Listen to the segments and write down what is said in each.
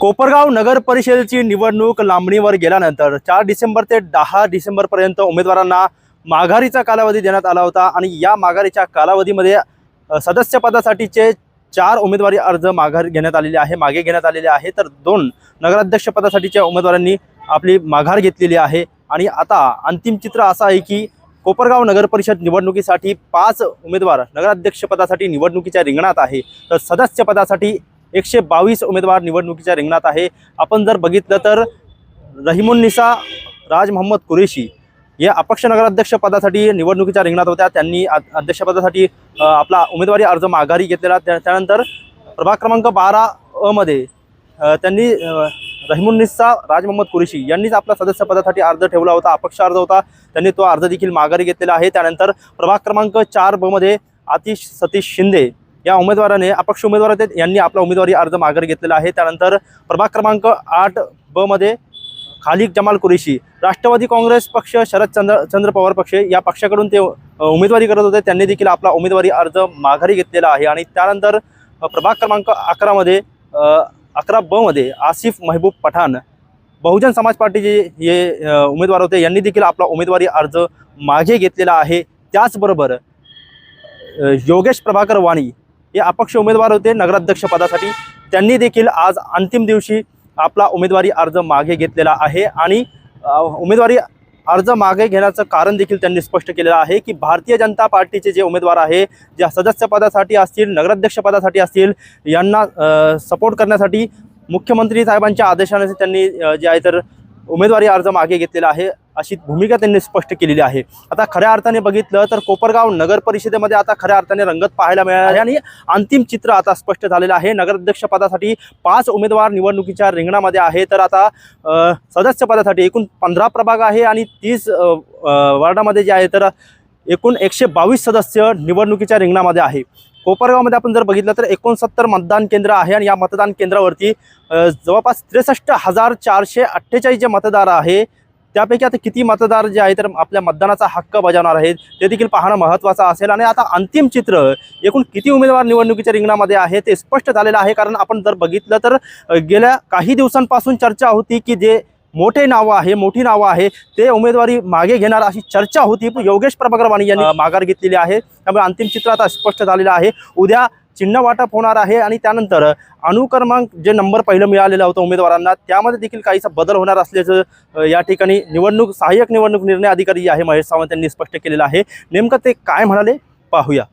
कोपरगाव नगर परिषदेची निवडणूक लांबणीवर गेल्यानंतर चार डिसेंबर ते दहा डिसेंबरपर्यंत उमेदवारांना माघारीचा कालावधी देण्यात आला होता आणि या माघारीच्या कालावधीमध्ये सदस्यपदासाठीचे चार उमेदवारी अर्ज माघार घेण्यात आलेले आहे मागे घेण्यात आलेले आहे. तर दोन नगराध्यक्षपदासाठीच्या उमेदवारांनी आपली माघार घेतलेली आहे. आणि आता अंतिम चित्र असं आहे की कोपरगाव नगरपरिषद निवडणुकीसाठी पाच उमेदवार नगराध्यक्षपदासाठी निवडणुकीच्या रिंगणात आहे. तर सदस्यपदासाठी एकशे बावीस उमेदवार निवडणुकीच्या रिंगणात आहे. आपण जर बघितलं तर रहिमुन्निसा राज मोहम्मद कुरेशी या अपक्ष नगराध्यक्षपदासाठी निवडणुकीच्या रिंगणात होत्या. त्यांनी अध्यक्षपदासाठी आपला उमेदवारी अर्ज माघारी घेतलेला. त्या- त्यानंतर प्रभाग क्रमांक बारा अ मध्ये त्यांनी रहिमुन्निसा राज मोहम्मद कुरेशी यांनीच आपला सदस्यपदासाठी अर्ज ठेवला होता. अपक्ष अर्ज होता. त्यांनी तो अर्ज देखील माघारी घेतलेला आहे. त्यानंतर प्रभाग क्रमांक चार ब मध्ये आतिश सतीश शिंदे या उमेदवाराने अपक्ष उमेदवार आहेत यांनी आपला उमेदवारी अर्ज माघारी घेतलेला आहे. त्यानंतर प्रभाग क्रमांक आठ ब मध्ये खालिक जमाल कुरेशी राष्ट्रवादी काँग्रेस पक्ष शरद चंद्र चंद्र पवार पक्ष या पक्षाकडून ते उमेदवारी करत होते. त्यांनी देखील आपला उमेदवारी अर्ज माघारी घेतलेला आहे. आणि त्यानंतर प्रभाग क्रमांक अकरामध्ये अकरा ब मध्ये आसिफ महबूब पठाण बहुजन समाज पार्टीचे हे उमेदवार होते यांनी देखील आपला उमेदवारी अर्ज मागे घेतलेला आहे. त्याचबरोबर योगेश प्रभाकर वाणी हे अपक्ष उमेदवार होते नगराध्यक्ष पदासाठी. त्यांनी देखील आज अंतिम दिवशी आपला उमेदवारी अर्ज मागे घेतलेला आहे आणि उमेदवारी अर्ज मागे घेण्याचं कारण देखील त्यांनी स्पष्ट केलेलं आहे की भारतीय जनता पार्टीचे जे उमेदवार आहे ज्या सदस्यपदासाठी असतील नगराध्यक्षपदासाठी असतील यांना सपोर्ट करण्यासाठी मुख्यमंत्री साहेबांच्या आदेशाने त्यांनी जे आहे तर उमेदवारी अर्ज मागे घेतलेला आहे अशी भूमिका त्यांनी स्पष्ट केलेली आहे. आता खऱ्या अर्थाने बघितलं तर कोपरगाव नगर परिषदेमध्ये आता खऱ्या अर्थाने रंगत पाहायला मिळाली आहे आणि अंतिम चित्र आता स्पष्ट झालेलं आहे. नगराध्यक्षपदासाठी पाच उमेदवार निवडणुकीच्या रिंगणामध्ये आहे. तर आता सदस्यपदासाठी एकूण पंधरा प्रभाग आहे आणि तीस वार्डामध्ये जे आहे तर एकूण एकशे बावीस सदस्य निवडणुकीच्या रिंगणामध्ये आहे. कोपरगावमध्ये आपण जर बघितलं तर एकोणसत्तर मतदान केंद्र आहे आणि या मतदान केंद्रावरती जवळपास त्रेसष्ट हजार चारशे अठ्ठेचाळीस जे मतदार आहे त्यापैकी आता किती मतदार जे आहे तर आपल्या मतदानाचा हक्क बजावणार आहेत ते देखील पाहणं महत्त्वाचं असेल. आणि आता अंतिम चित्र एकूण किती उमेदवार निवडणुकीच्या रिंगणामध्ये आहे ते स्पष्ट झालेलं आहे. कारण आपण जर बघितलं तर गेल्या काही दिवसांपासून चर्चा होती की जे मोठे नावं आहे मोठी नावं आहे. ते उमेदवारी मागे घेणार अशी चर्चा होती. पण योगेश प्रभाकर वाणी यांनी माघार घेतलेली आहे. त्यामुळे अंतिम चित्र आता स्पष्ट झालेलं आहे. उद्या चिन्ह वाटप होणार आहे आणि त्यानंतर अनुक्रमांक जे नंबर पहिलं मिळालेलं होतं उमेदवारांना त्यामध्ये देखील काहीसा बदल होणार असल्याचं या ठिकाणी निवडणूक सहाय्यक निवडणूक निर्णय अधिकारी जे आहे महेश सावंत यांनी स्पष्ट केलेलं आहे. नेमकं ते काय म्हणाले? पाहूया.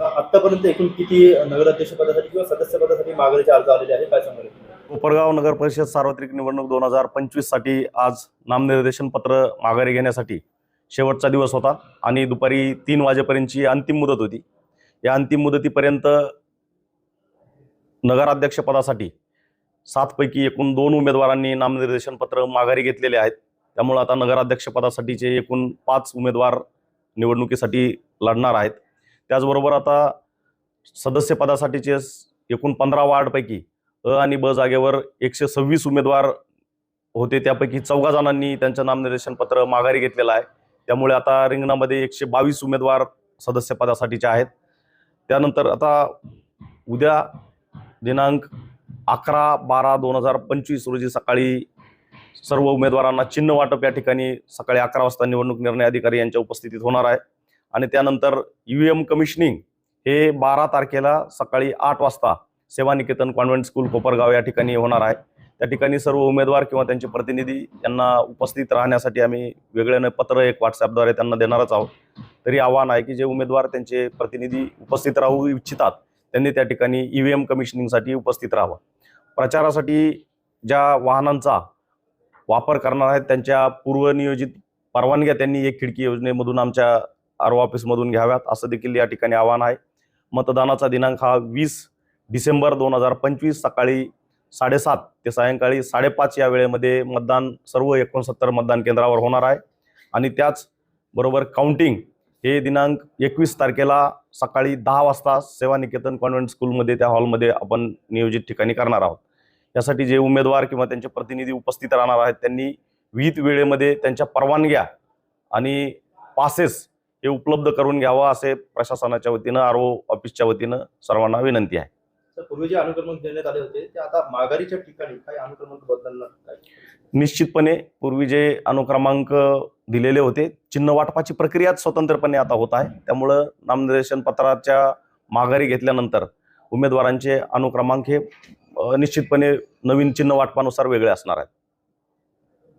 आतापर्यंत एकूण किती नगराध्यक्ष पदासाठी किंवा सदस्य पदासाठी मागणीचे अर्ज आलेले आहे काय सांगाल कोपरगाव नगर परिषद सार्वत्रिक निवडणूक दोन हजार पंचवीससाठी आज नामनिर्देशन पत्र माघारी घेण्यासाठी शेवटचा दिवस होता आणि दुपारी तीन वाजेपर्यंतची अंतिम मुदत होती. या अंतिम मुदतीपर्यंत नगराध्यक्षपदासाठी सातपैकी एकूण दोन उमेदवारांनी नामनिर्देशन पत्र माघारी घेतलेले आहेत. त्यामुळं आता नगराध्यक्षपदासाठीचे एकूण पाच उमेदवार निवडणुकीसाठी लढणार आहेत. त्याचबरोबर आता सदस्यपदासाठीचे एकूण पंधरा वार्डपैकी अ आणि ब जागेवर एकशे सव्वीस उमेदवार होते. त्यापैकी चौघा जणांनी त्यांचं नामनिर्देशन पत्र माघारी घेतलेलं आहे. त्यामुळे आता रिंगणामध्ये एकशे बावीस उमेदवार सदस्यपदासाठीचे आहेत. त्यानंतर आता उद्या दिनांक अकरा बारा दोन हजार पंचवीस रोजी सकाळी सर्व उमेदवारांना चिन्ह वाटप या ठिकाणी सकाळी अकरा वाजता निवडणूक निर्णय अधिकारी यांच्या उपस्थितीत होणार आहे. आणि त्यानंतर यू एम कमिशनिंग हे बारा तारखेला सकाळी आठ वाजता सेवानिकेतन कॉन्व्हेंट स्कूल कोपरगाव या ठिकाणी होणार आहे. त्या ठिकाणी सर्व उमेदवार किंवा त्यांचे प्रतिनिधी यांना उपस्थित राहण्यासाठी आम्ही वेगळ्यानं पत्र एक व्हॉट्सॲपद्वारे त्यांना देणारच आहोत. तरी आव्हान आहे की जे उमेदवार त्यांचे प्रतिनिधी उपस्थित राहू इच्छितात त्यांनी त्या ठिकाणी ई व्ही एम कमिशनिंगसाठी उपस्थित राहावं. प्रचारासाठी ज्या वाहनांचा वापर करणार आहेत त्यांच्या पूर्वनियोजित परवानग्या त्यांनी एक खिडकी योजनेमधून आमच्या आर ऑफिसमधून घ्याव्यात असं देखील या ठिकाणी आव्हान आहे. मतदानाचा दिनांक हा वीस डिसेंबर दोन हजार पंचवीस सकाळी साडेसात ते सायंकाळी साडेपाच या वेळेमध्ये मतदान सर्व एकोणसत्तर मतदान केंद्रावर होणार आहे. आणि त्याचबरोबर काउंटिंग हे दिनांक एकवीस तारखेला सकाळी दहा वाजता सेवानिकेतन कॉन्व्हेंट स्कूलमध्ये त्या हॉलमध्ये आपण नियोजित ठिकाणी करणार आहोत. यासाठी जे उमेदवार किंवा त्यांचे प्रतिनिधी उपस्थित राहणार आहेत त्यांनी विहित वेळेमध्ये त्यांच्या परवानग्या आणि पासेस हे उपलब्ध करून घ्यावं असे प्रशासनाच्या वतीनं आर ओ ऑफिसच्या वतीनं सर्वांना विनंती आहे. तर पूर्वी जे अनुक्रमांक देण्यात आले होते ते आता माघारीच्या ठिकाणी काही अनुक्रमांक बदलणार काय? निश्चितपणे पूर्वी जे अनुक्रमांक दिलेले होते चिन्ह वाटपाची प्रक्रियाच स्वतंत्रपणे आता होत आहे. त्यामुळं नामनिर्देशन पत्राच्या माघारी घेतल्यानंतर उमेदवारांचे अनुक्रमांक हे निश्चितपणे नवीन चिन्ह वाटपानुसार वेगळे असणार आहेत.